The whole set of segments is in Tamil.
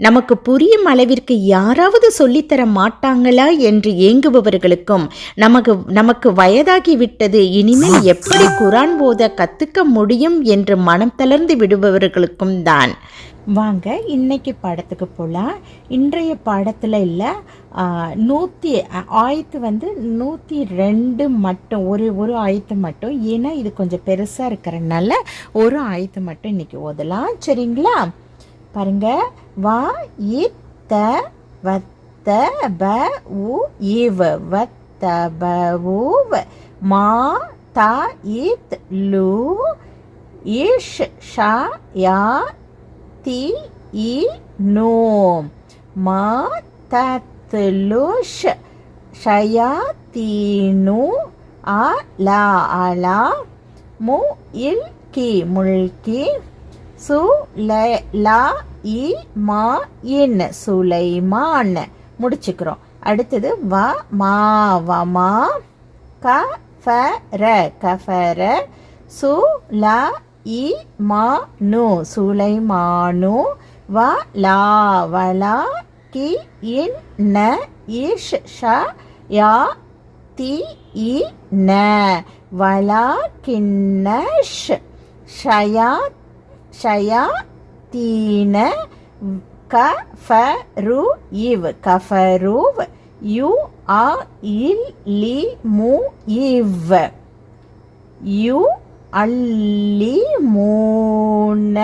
நமக்கு புரியும் அளவிற்கு யாராவது சொல்லித்தர மாட்டாங்களா என்று ஏங்குபவர்களுக்கும் நமக்கு நமக்கு வயதாகி விட்டது இனிமேல் எப்படி குரான் போத கற்றுக்க முடியும் என்று மனம் தளர்ந்து விடுபவர்களுக்கும் தான். வாங்க இன்னைக்கு பாடத்துக்கு போகலாம் இன்றைய பாடத்தில் இல்லை நூற்றி ஆயத்து வந்து நூற்றி ரெண்டு மட்டும் ஒரு ஒரு ஆயத்து மட்டும். ஏன்னா இது கொஞ்சம் பெருசாக இருக்கிறனால ஒரு ஆயத்து மட்டும் இன்றைக்கி ஓதலாம். சரிங்களா? பாருங்க. வா இ த வத்த ப உ இவ வத்த ப உவ மா த இத் லு இஷ் ஷா யா தி இ நோ. மா தத் லுஷ் ஷயா தீனு அ லா அலா மு இல் கி முல்கி சு லா இ மா இன் சுலைமான். முடிச்சுக்கிறோம். அடுத்தது வ மா வமா க ஃப ர கஃபர சு லா இ மா நு சுலைமானு வ லா வலா கி இன் ந இஷ் ஷ யா தி இ ந வலா கிண்ண ஷயா ஷயா தீன கஃபரு இவ். கஃபருவ் யு ஆ இல் லி மு இவ். யு அல்லி மூன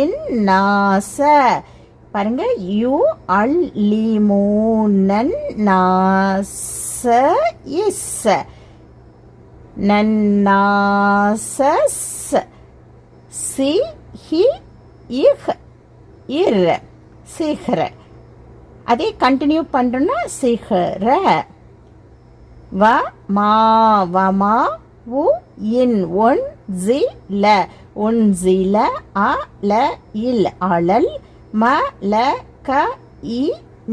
இன்னாச பாருங்க யு அல்லி மூனன் நாச இஸ். நன்னாசஸ் சி ஹி இஹ் இர் சிஹ்ர. அதே கண்டினியூ பண்ணுறோன்னா சிஹ்ர. வ மா வமா உ இன் ஒன் ஜி ல. ஒன் ஜி ல அ ல இல் அழல். ம ல க இ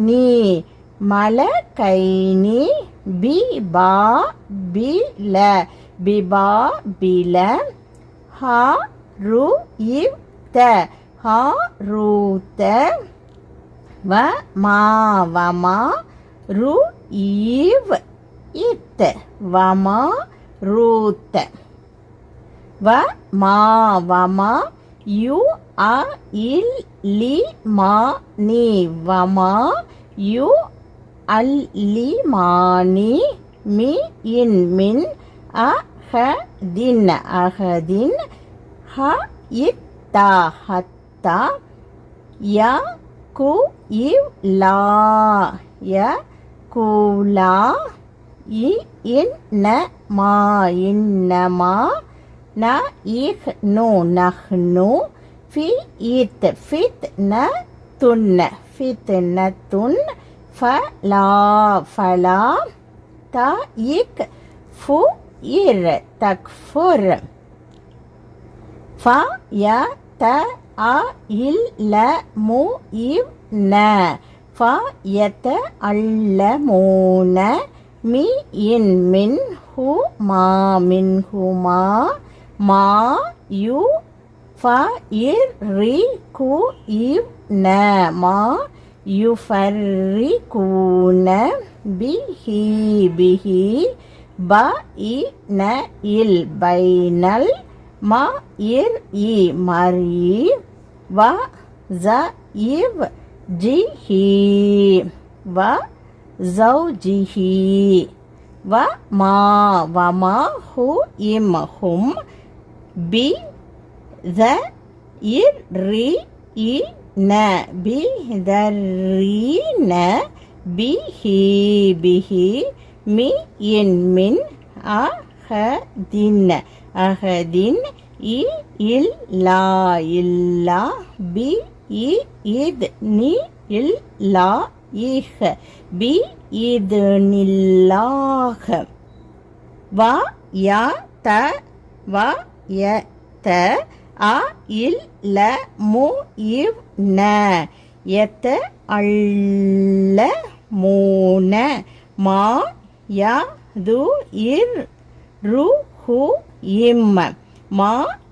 நீ. மல கை நீ பி பா பி ல. பிபா பில ஹா ரு இவ் த ஹா ரூ த வ மா வமா ரு இவ் இத்த வமா ரூத்த வ மா வமா யு அ இல் லி மா நீ வமா யு அல் லி மானி மி இன் மின் அஹதின் அஹதின் ஹ இத்தா ஹத்தா ய கு இவ் லா ய குலா இ இன்ன மா இன்னமா ந இஹ் நு நஹ்னு ஃபி இத் ஃபித் ந துன்ன ஃபித் ந துன் ஃப ஃபலா த இக் ஃபு இர் தக்ஃபுர் ஃப ய த அ இல் ல மு இவ் ந. ஃப யத்த அல்ல மூன மி இன் மின் ஹு மா மின் ஹுமா மா. யு ஃப இர் ரி கு இவ் ந. மா யு ஃபர் ரி கூன பி ஹி பிஹி ப இ ந இல் பைனல் ம இர் இ மரி வ ஜ இவ் ஜிஹி வ ஜௌஜிஹி வ மா வமா ஹு இம் ஹும் பி த இர் ரி இ ந பி தர்ரி ந பிஹி பிஹி மி இன் மின் அஹதின் அகதின் இ இல் லா இல்லா பி இ இத் நி இல் லா இஹ பி இது நில்லாக வா யா த வா ய த அ இல் ல மு இவ் ந. எத்த அள்ள மூன மா யா து இர் ரு ஹு இம் மா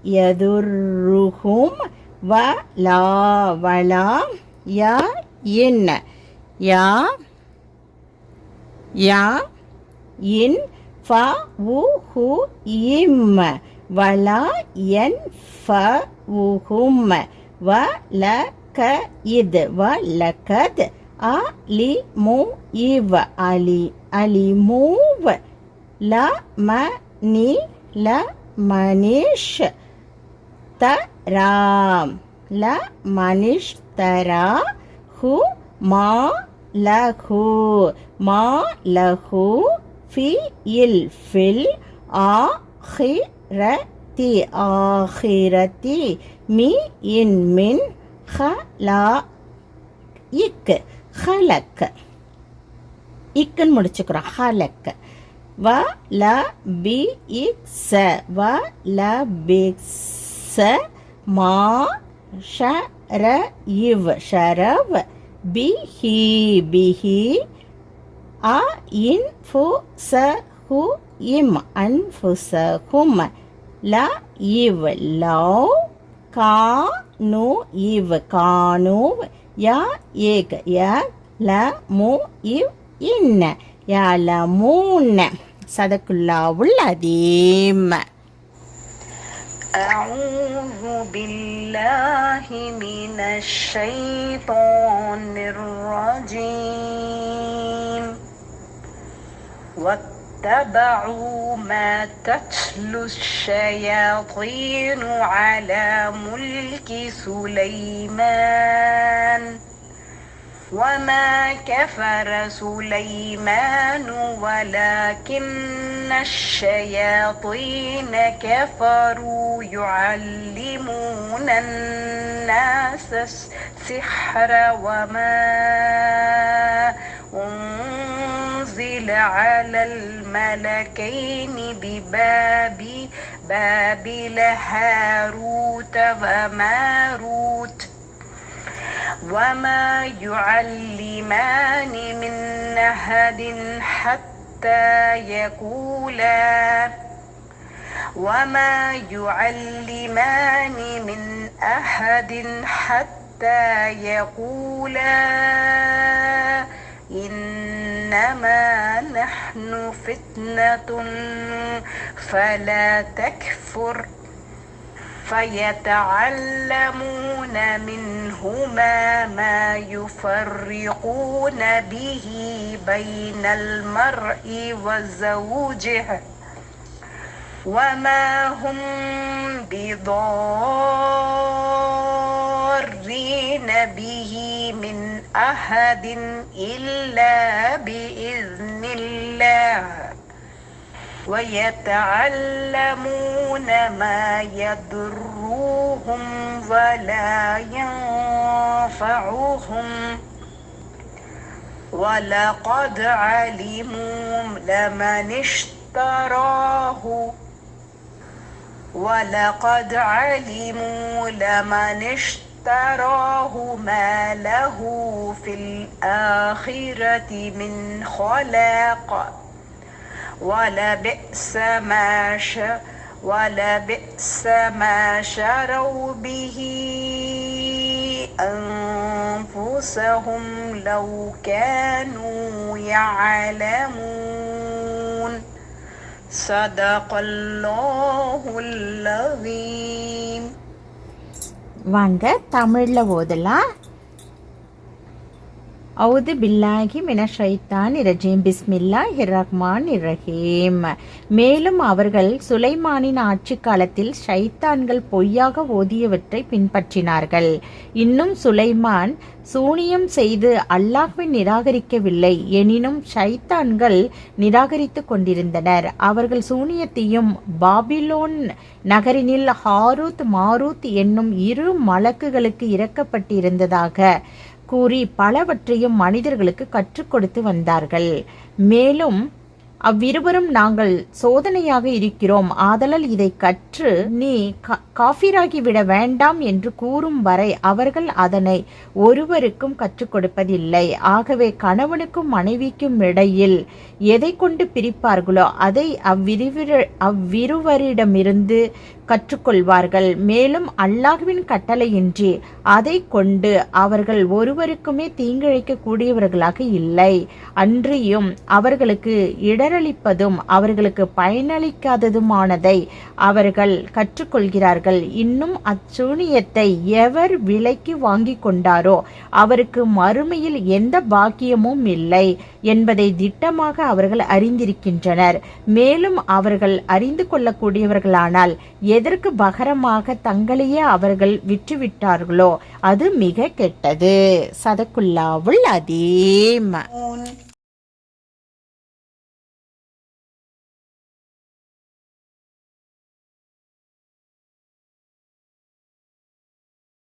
யதுருஹும் வ லா வலா ய இன் யா யா இன் ஃப உ ஹு இம் வலா என் ஃப உஹும் வ ல க இத். வ லகத் அ லி மு இவ். அலி அலி மூவ். ல ம நி ல மனிஷ் தராம் ல மனிஷ் தரா ஹு மா லஹு மா லஹு ஃபி இல் ஃபில். ஆஹிரதி ஆஹிரதி மி இன் மின். ஹலா இக். ஹலக். இக்குன்னு முடிச்சுக்கிறோம். ஹலக். வ ல பி இக்ஸ வ ல பி ச மா ஷ ர இவ் ஷரவ் பி ஹி பிஹி அ இன் ஃபு ச ஹு இம். அன்ஃபு ச ஹும் ல இவ் லவ் கா நு இவ் கானு ய ஏக் ய ல மு இவ் இன்ன يعلمون صدق الله العظيم أعوذ بالله من الشيطان الرجيم. واتبعوا ما تتلو الشياطين على ملك سليمان. وما كفر سليمان ولكن الشياطين كفروا يعلمون الناس السحر وما أنزل على الملكين بباب بابل هاروت وماروت. وما يعلمان من أحد حتى يقولا وما يعلمان من أحد حتى يقولا إنما نحن فتنة فلا تكفر فيتعلمون منهما ما يفرقون به بين المرء وزوجه وما هم بضارين به من أحد إلا بإذن الله. ويتعلمون ما يضرهم ولا ينفعهم. ولقد علموا لمن اشتراه. ولقد علموا لمن اشتراه ما له في الآخرة من خلاق. ولبئس ما ش ولبئس ما شروا به أنفسهم لو كانوا يعلمون صدق الله العظيم வாங்க தமிழில் ஓதலாம் அவுது பில்லாகி மின ஷைத்தான் இரஜீம் பிஸ்மில்லா ஹிரஹ்மான் இரஹீம் மேலும் அவர்கள் சுலைமானின் ஆட்சி காலத்தில் ஷைத்தான்கள் பொய்யாக ஓதியவற்றை பின்பற்றினார்கள். இன்னும் சுலைமான் சூனியம் செய்து அல்லாஹ்வை நிராகரிக்கவில்லை. எனினும் ஷைத்தான்கள் நிராகரித்து கொண்டிருந்தனர். அவர்கள் சூனியத்தையும் பாபிலோன் நகரினில் ஹாரூத் மாரூத் என்னும் இரு மலக்குகளுக்கு இறக்கப்பட்டிருந்ததாக கூறி பலவற்றையும் மனிதர்களுக்கு கற்றுக் கொடுத்து வந்தார்கள். மேலும் அவ்விருவரும் நாங்கள் சோதனையாக இருக்கிறோம். ஆதலால் இதை கற்று நீ கா- வேண்டாம் என்று கூறும் வரை அவர்கள் அதனை ஒருவருக்கும் கற்றுக் கொடுப்பதில்லை. ஆகவே கணவனுக்கும் மனைவிக்கும் இடையில் எதை கொண்டு பிரிப்பார்களோ அதை அவ்விருவிர அவ்விருவரிடமிருந்து கற்றுக்கொள்வார்கள் மேலும் அல்லாஹ்வின் கட்டளையின்றி அதை கொண்டு அவர்கள் ஒருவருக்குமே தீங்கிழைக்க கூடியவர்களாக இல்லை. அன்றியும் அவர்களுக்கு இடரளிப்பதும் அவர்களுக்கு பயனளிக்காததுமானதை அவர்கள் கற்றுக்கொள்கிறார்கள். இன்னும் அச்சூனியத்தை எவர் விலைக்கு வாங்கி கொண்டாரோ அவருக்கு மறுமையில் எந்த பாக்கியமும் இல்லை என்பதை திட்டமாக அவர்கள் அறிந்திருக்கின்றனர். மேலும் அவர்கள் அறிந்து கொள்ளக்கூடியவர்களானால் எதற்கு பகரமாக தங்களையே அவர்கள் விற்றுவிட்டார்களோ அது மிக கெட்டது. சதக்குல்லாவுல் அதீம்.